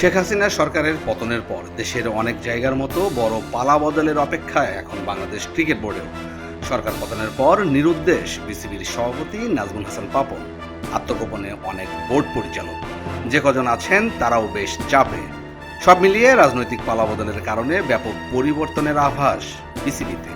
শেখ হাসিনা সরকারের পতনের পর দেশের অনেক জায়গার মতো বড় পালা বদলের অপেক্ষায় এখন বাংলাদেশ ক্রিকেট বোর্ডেও। সরকার পতনের পর নিরুদ্দেশ বিসিবির সভাপতি নাজমুল হাসান পাপন। আত্মগোপনে অনেক বোর্ড পরিচালক। যে কজন আছেন তারাও বেশ চাপে। সব মিলিয়ে রাজনৈতিক পালা বদলের কারণে ব্যাপক পরিবর্তনের আভাস বিসিবিতে।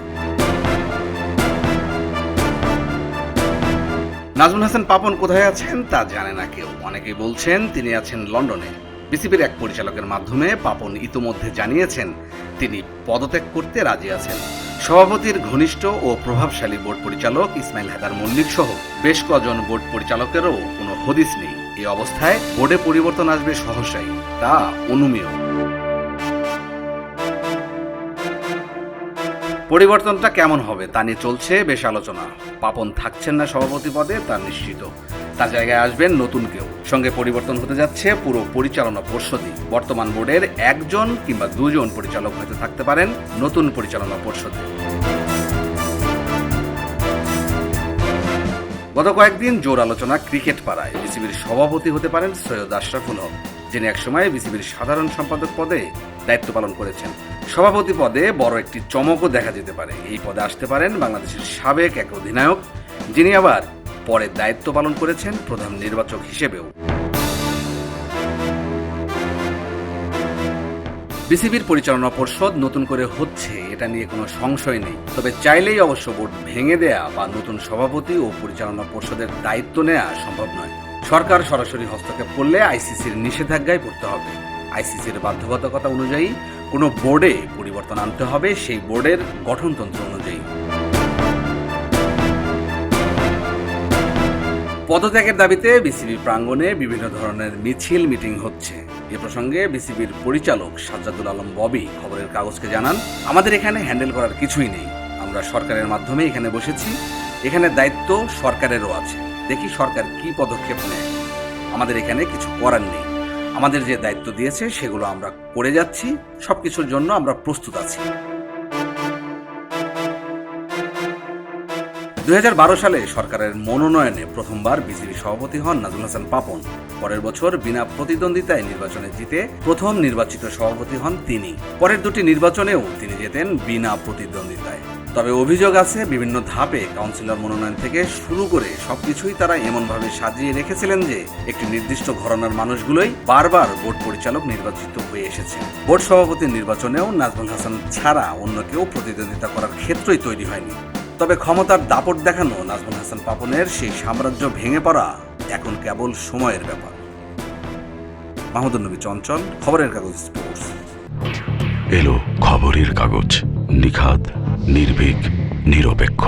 নাজমুল হাসান পাপন কোথায় আছেন তা জানে না কেউ। অনেকেই বলছেন তিনি আছেন লন্ডনে। বিসিবির এক পরিচালকের মাধ্যমে পাপন ইতোমধ্যে জানিয়েছেন, তিনি পদত্যাগ করতে রাজি আছেন। সভাপতির ঘনিষ্ঠ ও প্রভাবশালী বোর্ড পরিচালক ইসমাইল হায়দার মল্লিক সহ বেশ কজন বোর্ড পরিচালকেরও কোনো হদিস নেই। এই অবস্থায় বোর্ডে পরিবর্তন আসবে সহসাই, তা অনুমেয়। পরিবর্তনটা কেমন হবে তা নিয়ে চলছে বেশ আলোচনা। পাপন থাকছেন না সভাপতি পদে, তা নিশ্চিত। তার জায়গায় আসবেন নতুন কেউ। সঙ্গে পরিবর্তন হতে যাচ্ছে পুরো পরিচালনা পর্ষদই। বর্তমান বোর্ডের একজন কিংবা দুজন পরিচালক হতে থাকতে পারেন নতুন পরিচালনা পর্ষদে। গত কয়েকদিন জোর আলোচনা ক্রিকেট পাড়ায়। বিসিবির সভাপতি হতে পারেন সৈয়দ আশরাফুল হক, যিনি একসময় বিসিবির সাধারণ সম্পাদক পদে দায়িত্ব পালন করেছেন। সভাপতি পদে বড় একটি চমকও দেখা যেতে পারে। এই পদে আসতে পারেন বাংলাদেশের সাবেক এক অধিনায়ক, যিনি আবার পরে দায়িত্ব পালন করেছেন প্রধান নির্বাচক হিসেবেও। বিসিবির পরিচালনা পর্ষদ নতুন করে হচ্ছে, এটা নিয়ে কোনো সংশয় নেই। তবে চাইলেই অবশ্য বোর্ড ভেঙে দেয়া বা নতুন সভাপতি ও পরিচালনা পর্ষদের দায়িত্ব নেওয়া সম্ভব নয়। সরকার সরাসরি হস্তক্ষেপ করলে আইসিসির নিষেধাজ্ঞায় পড়তে হবে। আইসিসির বাধ্যবাধকতা অনুযায়ী কোনো বোর্ডে পরিবর্তন আনতে হবে, সেই বোর্ডের গঠনতন্ত্র অনুযায়ী। পদত্যাগের দাবিতে বিসিবি প্রাঙ্গণে বিভিন্ন ধরনের মিছিল, মিটিং হচ্ছে। এ প্রসঙ্গে বিসিবির পরিচালক সাজ্জাদুল আলম ববি খবরের কাগজকে জানান, আমাদের এখানে হ্যান্ডেল করার কিছুই নেই। আমরা সরকারের মাধ্যমে এখানে বসেছি। এখানে দায়িত্ব সরকারেরও আছে। দেখি সরকার কি পদক্ষেপ নেয়। আমাদের এখানে কিছু করার নেই। আমাদের যে দায়িত্ব দিয়েছে সেগুলো আমরা করে যাচ্ছি। সবকিছুর জন্য আমরা প্রস্তুত আছি। দুই হাজার বারো সালে সরকারের মনোনয়নে প্রথমবার বিসিবি সভাপতি হন নাজমুল হাসান পাপন। পরের বছর বিনা প্রতিদ্বন্দ্বিতায় নির্বাচনে জিতে প্রথম নির্বাচিত সভাপতি হন তিনি। পরের দুটি নির্বাচনেও তিনি যেতেন বিনা প্রতিদ্বন্দ্বিতায়। তবে অভিযোগ আছে, বিভিন্ন ধাপে কাউন্সিলর মনোনয়ন থেকে শুরু করে সবকিছুই তারা এমনভাবে সাজিয়ে রেখেছিলেন যে একটি নির্দিষ্ট ঘরনার মানুষগুলোই বারবার বোর্ড পরিচালক নির্বাচিত হয়ে এসেছে বোর্ড সভাপতির নির্বাচনেও নাজমুল হাসান ছাড়া অন্য কেউ প্রতিদ্বন্দ্বিতা করার ক্ষেত্রই তৈরি হয়নি। তবে ক্ষমতার দাপট দেখানো নাজমুল হাসান পাপনের সেই সাম্রাজ্য ভেঙে পড়া এখন কেবল সময়ের ব্যাপার। মাহমুদুল নবী চঞ্চল, খবরের কাগজ স্পোর্টস। এলো খবরের কাগজ, নিখাদ, নির্ভীক, নিরপেক্ষ।